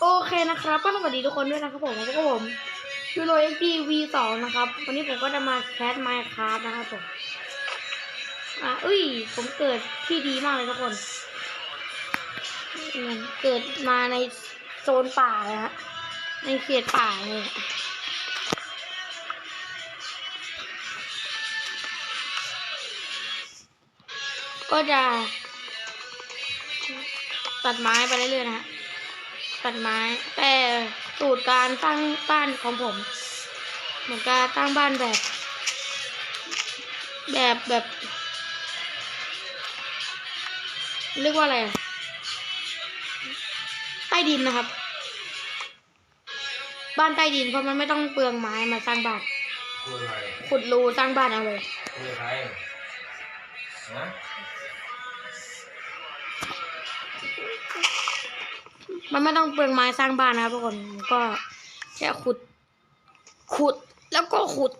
โอเคนะครับก็สวัสดีทุกคนด้วยนะครับผมแล้วก็ผมยูโรเอ็กดีวีสองนะครับ วันนี้ผมก็จะมาแคสไมค์คราฟนะครับผมอะอุ้ย ผมเกิดที่ดีมากเลยทุกคน เกิดมาในโซนป่าเลยฮะในเขตป่าเลยก็จะตัดไม้ไปเรื่อยๆนะฮะ ตัดไม้ แต่สูตรการตั้งบ้านของผมเหมือนการตั้งบ้านแบบ แบบแบบเรียกว่าอะไรใต้ดินนะครับ บ้านใต้ดินเพราะมันไม่ต้องเปลืองไม้มาสร้างบ้านขุดรูสร้างบ้านเอาเลยคุยใครฮะ มันไม่ต้องเปลืองไม้สร้างบ้านนะครับทุกคนก็แค่ขุด ขุดแล้วก็ขุด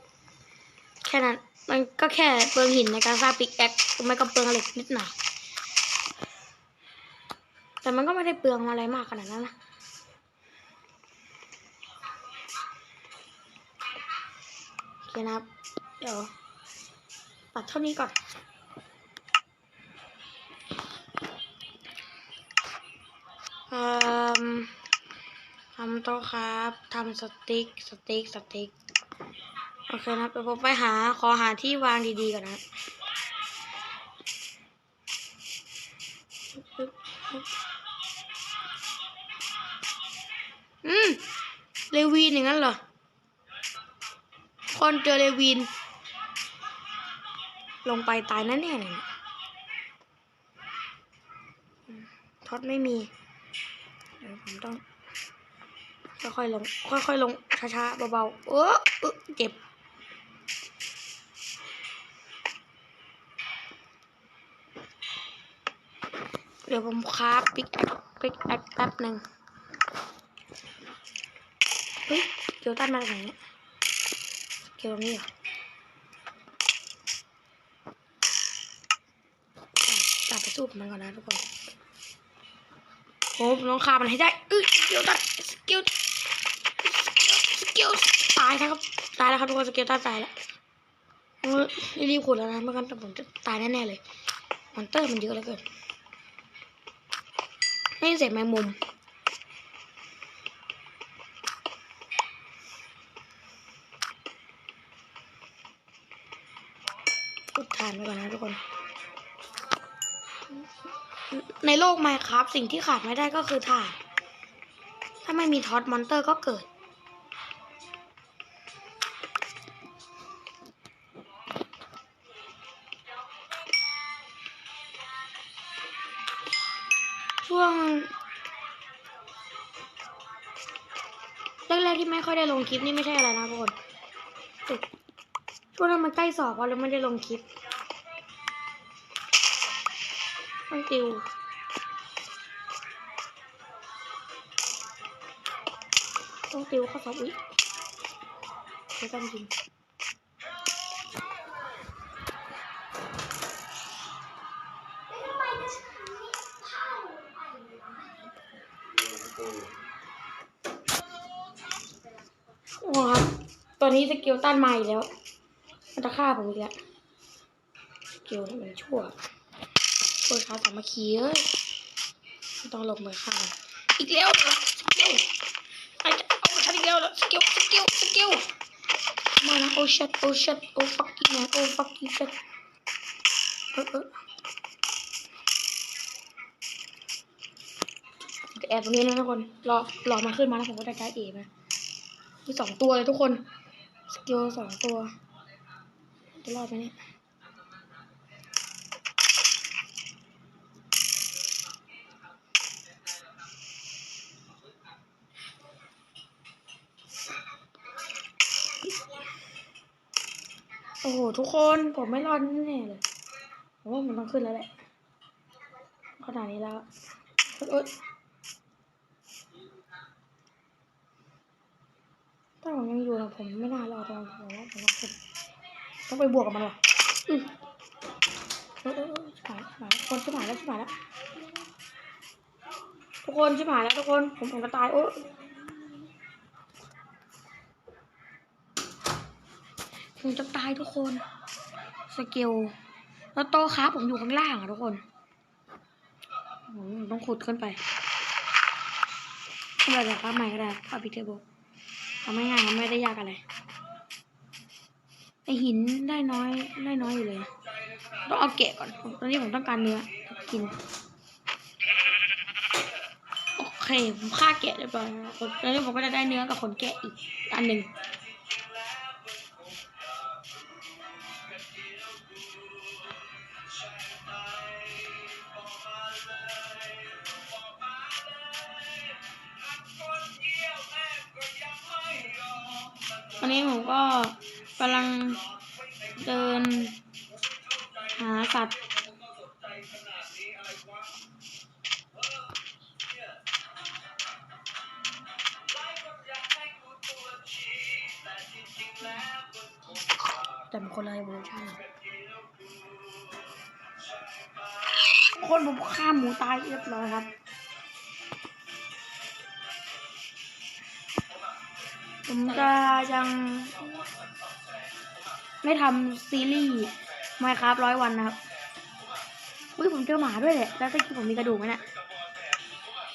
แค่นั้น มันก็แค่เปลืองหินในการสร้างปิกแอคไม่ก็เปลืองเหล็กนิดหน่อยแต่มันก็ไม่ได้เปลืองอะไรมากขนาดนั้นนะโอเคนะครับ เดี๋ยวตัดเท่านี้ก่อน ทำโต๊ะครับทำสติ๊กสติ๊กสติ๊กโอเคนะครับเดี๋ยวผมไปหาขอหาที่วางดีๆก่อนนะอืมเลวีนอย่างนั้นเหรอ คนเจอเลวีน ลงไปตายแน่ๆเลยเนี่ยท็อตไม่มี ผมต้อง ค่อยๆลง ค่อยๆลง ช้าๆ เบาๆเออเออเจ็บ เดี๋ยวผมคราฟปิกปิกแอคแป๊บหนึ่งเฮ้ย เกี่ยวตันมาจากไหนเนี่ย เกี่ยวตรงนี้เหรอจับไปสู้กับมันก่อนนะทุกคน โอ้ผมต้องฆ่ามันให้ได้เอ้ยสกิลตัดสกิลสกิลตายนะครับตายแล้วครับทุกคนสกิลตัดตายแล้วรีบขุดแล้วนะไม่งั้นผมจะตายแน่ๆเลยมอนเตอร์มันเยอะเหลือเกินไม่เสร็จแมงมุมอุดทานไปก่อนนะทุกคน ในโลกไมครับสิ่งที่ขาดไม่ได้ก็คือถ่าน ถ้าไม่มีท็อตมอนเตอร์ก็เกิด ช่วงแรกๆที่ไม่ค่อยได้ลงคลิปนี่ไม่ใช่อะไรนะทุกคนช่วงนั้นมันใกล้สอบก็เลยไม่ได้ลงคลิป ต้องติวต้องติวข้อสอบอีกใช้กันจริงโอ้ครับตอนนี้สกิลตันมาอีกแล้ว มันจะฆ่าผมอีกแล้ว สกิลมันชั่ว ชั่วช้าสามัคคีเอ้ยต้องลงมือฆ่ามันอีกแล้วเหรอสกิลไอ้จะเอาฉันอีกแล้วเหรอสกิลสกิลสกิลมานะโอ้ชัดโอ้ชัดโอ้ฟักกิ้แมนโอ้ฟักกิ้ชัดเออเออจะแอบตรงนี้นะทุกคนรอรอมาขึ้นมาแล้วผมก็จะใช้เอมามีสองตัวเลยทุกคน สกิลสองตัวจะรอดไหมเนี่ย โอ้โหทุกคนผมไม่รอดแน่เลยผมว่ามันต้องขึ้นแล้วแหละขนาดนี้แล้วเอ้ยถ้าผมยังอยู่นะผมไม่น่ารอดตอนผมว่าผมต้องขึ้นต้องไปบวกกับมันว่ะอือเออเออชิบหายชิบหายคนชิบหายแล้วชิบหายแล้วทุกคนชิบหายแล้วทุกคนผมผมจะตายโอ้ ผมจะตายทุกคน สเกลแล้วโตครับผมอยู่ข้างล่างอะทุกคนต้องขุดขึ้นไปไม่เป็นไรครับใหม่ก็ได้ครับพี่เทเบิลทำง่ายๆไม่ได้ยากอะไรไอหินได้น้อยได้น้อยอยู่เลย ต้องเอาแกะก่อนตอนนี้ผมต้องการเนื้อกิน โอเค ผมฆ่าแกะเรียบร้อยแล้วนี้ผมก็จะได้เนื้อกับขนแกะอีกอันหนึ่ง วันนี้ผมก็กำลังเดิน หาสัตว์แต่มันคนละเวอร์ชันคนผมฆ่าหมูตายเรียบร้อยครับ ผมจะยังไม่ทำซีรีส์ไมครับร้อยวันนะครับ อุ้ยผมเจอหมาด้วยแหละ แล้วตะกี้ผมมีกระดูกไหมเนี่ย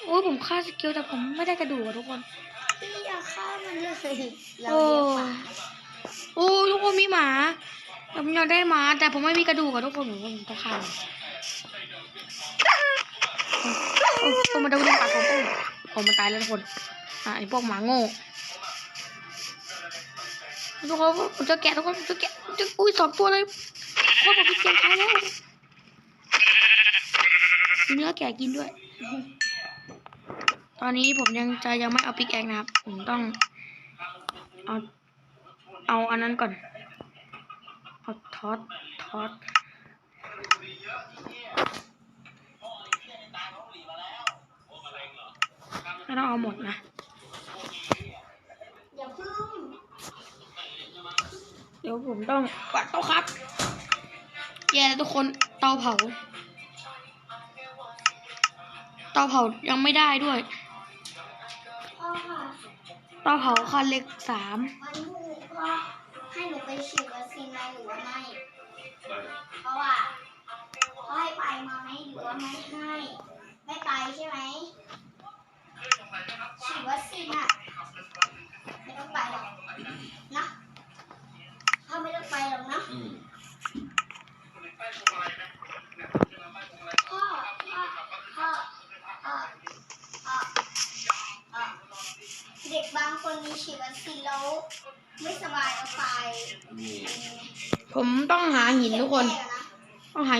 โอ้ยผมฆ่าสกิลแต่ผมไม่ได้กระดูกอะทุกคนพี่อยากฆ่ามันเลยเราโอ้เลี้ยงหมาโอ้ทุกคนมีหมาแต่ผมอยากได้หมา แต่ผมไม่มีกระดูกอะทุกคนผมผมต้องฆ่ามันโอ้โอ้มาดูดิปากผมโอ้โอ้มันตายแล้วทุกคนอะไอพวกหมาโง่ ทุกคนผมจะแกะทุกคนผมจะแกะจะอุ้ยสองตัวเลยโคตรผมไปเก็บเขาแล้วเนื้อแกะกินด้วย ตอนนี้ผมยังจะยังไม่เอาปิกแอกนะครับ ผมต้องเอาเอาอันนั้นก่อนเอาทอดทอดไม่ต้องเอาหมดนะ อย่าพึ่ง เดี๋ยวผมต้องปัดเตาครับ แย่แล้วทุกคนเตาเผา เตาเผายังไม่ได้ด้วยพ่อค่ะเตาเผาคันเล็กสามวันพรุ่งนี้พ่อให้หนูไปฉีดวัคซีนไหมหรือว่าไม่ เพราะว่าเขาให้ไปไหมหรือว่าไม่ให้ ไม่ไปใช่ไหม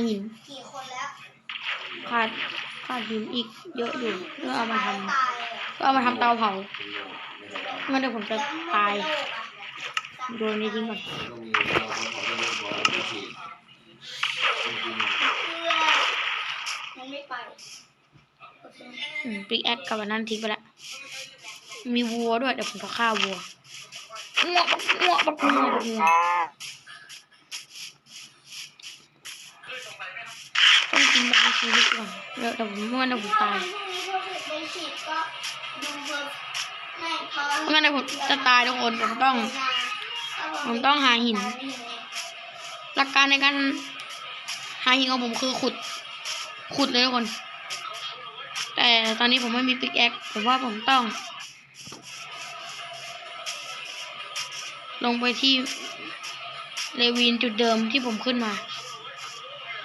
หาหินกี่คนแล้วขาดขาดหินอีกเยอะอยู่เพื่อเอามาทำตายเลยเพื่อเอามาทำเตาเผาเป็นโรคไม่ได้งั้นเดี๋ยวผมจะแล้วไม่ตายเป็นโรคอะโดนนี้ทิ้งก่อนต้องมีเราคนขอจะเลือกขอที่ฉีดจริงเพื่อมันไม่ไปโอเคอืมปิกแอคกับอันนั้นทิ้งไปละมีวัวด้วยเดี๋ยวผมจะฆ่าวัวงัวปักงัวปักงัวปักงัว ต้องกินบางชีวิตก่อนเดี๋ยวผมไม่งั้นเดี๋ยวผมตายพรุ่งนี้พร์ไม่พอไม่งั้นเดี๋ยวผมจะตายทุกคนผมต้อง ผมต้องหาหิน หลักการในการหาหินของผมคือขุด ขุดเลยทุกคน แต่ตอนนี้ผมไม่มีปิกแอคผมว่าผมต้อง ลงไปที่เลวินจุดเดิมที่ผมขึ้นมา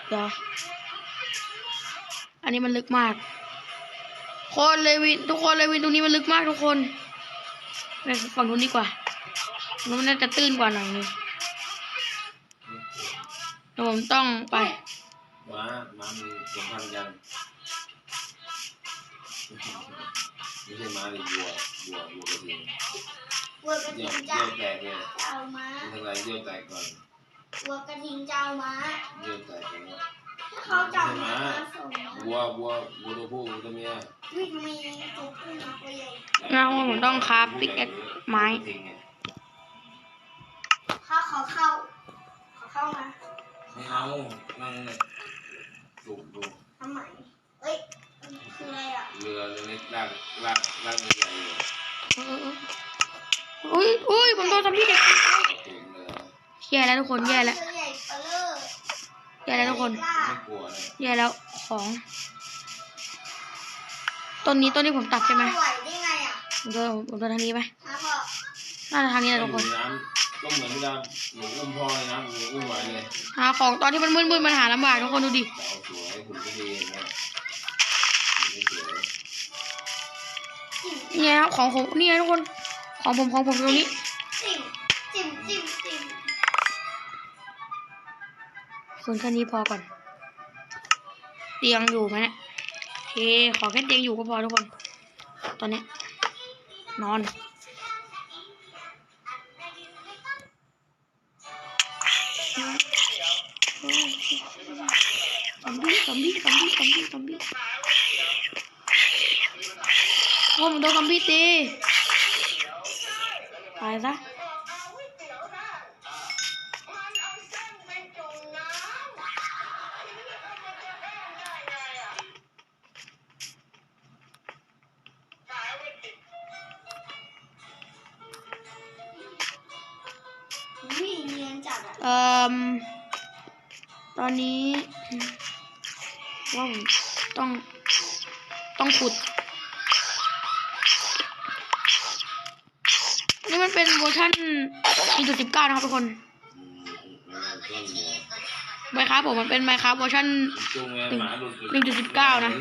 เดี๋ยว อันนี้มันลึกมาก คนเลวินทุกคนเลวินตรงนี้มันลึกมากทุกคนไปฝั่งนู้นดีกว่านู้นน่าจะตื้นกว่าหน่อยนึงเดี๋ยวผมต้องไปๆม้าม้ามีสมพันธ์กันไม่ใช่ม้าหรือวัววัววัวกระทิงวัวกระเดี่ทิยวงจะเดี่ยวแตกเลยเอามาไม่เป็นไรเดี่ยวแตกก่อนวัวกระทิงจะเอามาเดี่ยวแตก วัววัววัวตัวผู้วัวตัวเมียวิ่งมีตัวผู้มาตัวใหญ่งั้นผมต้องคราฟปิกแอคไม้กระทิงไงถ้าเขาเข้าเขาเข้ามาไม่เอานั่นแหละถูกถูกทำไมเอ้ยถคืออะไรอะเรือเล็กลากลากลากใหญ่ๆเลยเออเอออุ้ยอุ้ยผมโดนซอมบี้เด็กเต็มเลยแย่แล้วทุกคนแย่แล้วเรือใหญ่เปะเลอร์แย่แล้วทุกคนลาไม่กกลัวเลยแย่แล้ว ของ ต้นนี้ต้นที่ผมตัดใช่ไหมไหวได้ไงอะผมเดินผมเดินทางนี้ไหมฮะพ่อน่าจะทางนี้แหละทุกคนอยู่ในน้ำก็เหมือนเวลาหนูอุ้มพ่อเลยนะหนูอุ้มไหวเลยหาของตอนที่มันมืดๆมันหาลำบากทุกคนดูดิ แต่เอาสวยหุ่นก็ดีนะหุ่นก็สวยเนี่ยครับของผมนี่ไงทุกคน ของผมของผมตรงนี้ จิ้มจิ้มจิ้มจิ้มส่วนแค่นี้พอก่อนเตียงอยู่ไหมเนี่ยโอเคขอแค่เตียงอยู่ก็พอทุกคน ตอนนี้ นอนซอมบี้ซอมบี้ซอมบี้ซอมบี้ซอมบี้โอ้ผมโดนซอมบี้ตีตายซะ ตอนนี้ว่าผมต้องต้องขุด นี่มันเป็นเวอร์ชัน1.19 นะครับทุกคนอืมอืมอืมไมครับผมมันเป็นไมครับเวอร์ชันจุงไงหมาหลุดหนึ่งจุดสิบเก้านะ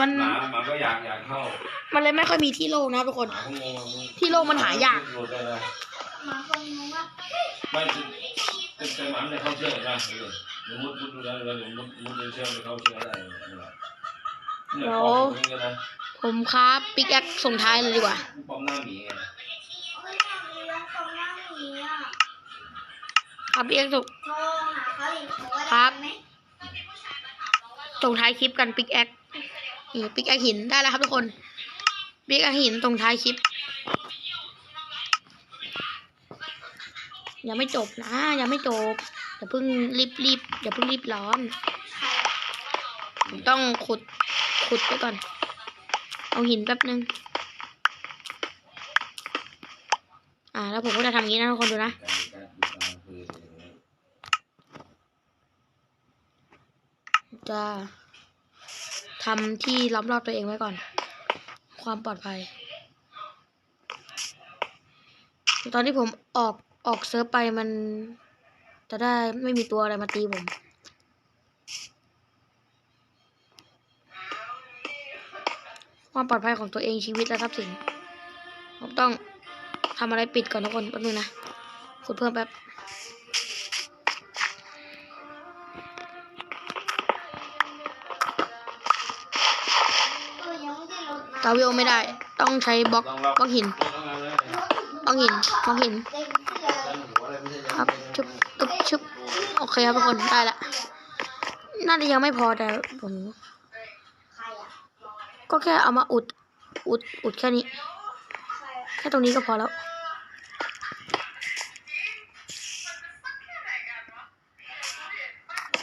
มันหมาหมาก็อยากอยากเข้า มันเลยไม่ค่อยมีที่โล่งนะทุกคน ที่โล่งมันหายาก ได้เลยมาคนนึงว่าไม่จะจะจะหมาเนี่ยเข้าเชื่อกได้เลยหนูมุดมุดดูได้เลยหนูมุดมุดในเชื่อไปเข้าเชื่อได้เลยเนี่ยเนี่ยปอตรงนี้นะผมครับปิกแอคส่งท้ายเลยดีกว่าปอมหน้าหมีไงครับปิกแอคส่งโทรหาเขาอีกครับส่งท้ายคลิปกันปิกแอคนี่ปิกแอคหินได้แล้วครับทุกคนปิกแอคหินส่งท้ายคลิป ยังไม่จบนะ ยังไม่จบอย่าเพิ่งรีบรีบอย่าเพิ่งรีบร้อนต้องขุดขุดไปก่อน เอาหินแป๊บนึง อ่า แล้วผมก็จะทำอย่างนี้นะทุกคนดูนะจะทำที่ล้อมรอบตัวเองไว้ก่อน ความปลอดภัย ตอนที่ผมออก ออกเซิร์ฟไปมันจะได้ไม่มีตัวอะไรมาตีผมความปลอดภัยของตัวเองชีวิตและทรัพย์สินผมต้องทำอะไรปิดก่อนทุกคนแป๊บนึงนะขุดเพิ่มแป๊บเออยังไม่ได้รถมาตาวิโอไม่ได้ ต้องใช้บล็อกต้องล็อกบล็อกหินต้องล็อกเลยบล็อกหินบล็อกหิน โอเคครับทุกคนได้ละน่าจะยังไม่พอแต่ผมก็แค่เอามาอุดอุดอุดแค่นี้ แค่ตรงนี้ก็พอแล้ว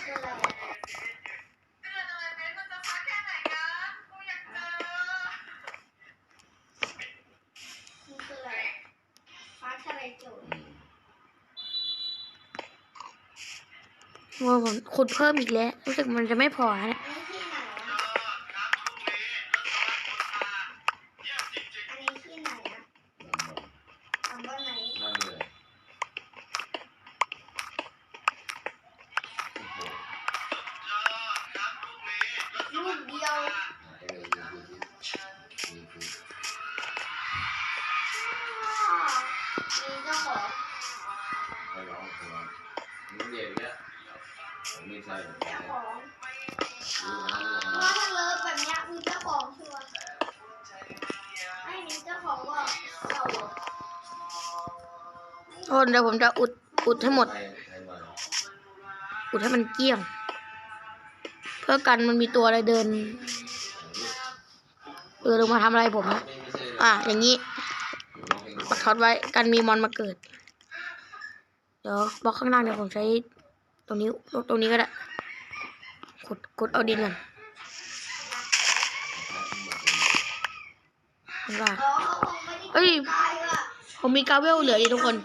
คืออะไรอะมันคืออะไรอะฟ้าทะลายโจร คุดเพิ่มอีกแล้ว รู้สึกมันจะไม่พอนะ โทนเดี๋ยวผมจะอุดอุดให้หมด อุดให้มันเกลี้ยง เพื่อกันมันมีตัวอะไรเดินเออลงมาทำอะไรผมนะอะอย่างนี้ปักท็อตไว้กันมีมอนมาเกิด เดี๋ยวบล็อกข้างล่างเดี๋ยวผมใช้ตรงนี้ตรงนี้ก็ได้ขุดขุดเอาดินก่อนข้เฮ้ยผมมีกาเวลเหลืออีทุกคน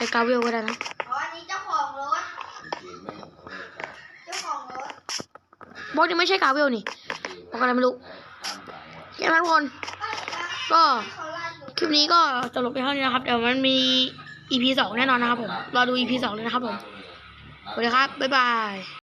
ช้กาเวลก็ได้นะอ๋ออันนี้เจ้าของรถเกมไม่เอาเลยครับเจ้าของรถบล็อกนี่ไม่ใช่กาเวลนี่บอกอะไรไม่รู้ตามหลังว่ะแค่นั้นทุกคนเอ้ยแล้วก็ เขาลาดหนูคลิปนี้ก็จบลงไปเท่านี้นะครับ เดี๋ยวมันมี EP สองแน่นอนนะครับผม รอดู EP สองเลยนะครับผม สวัสดีครับ บ๊ายบาย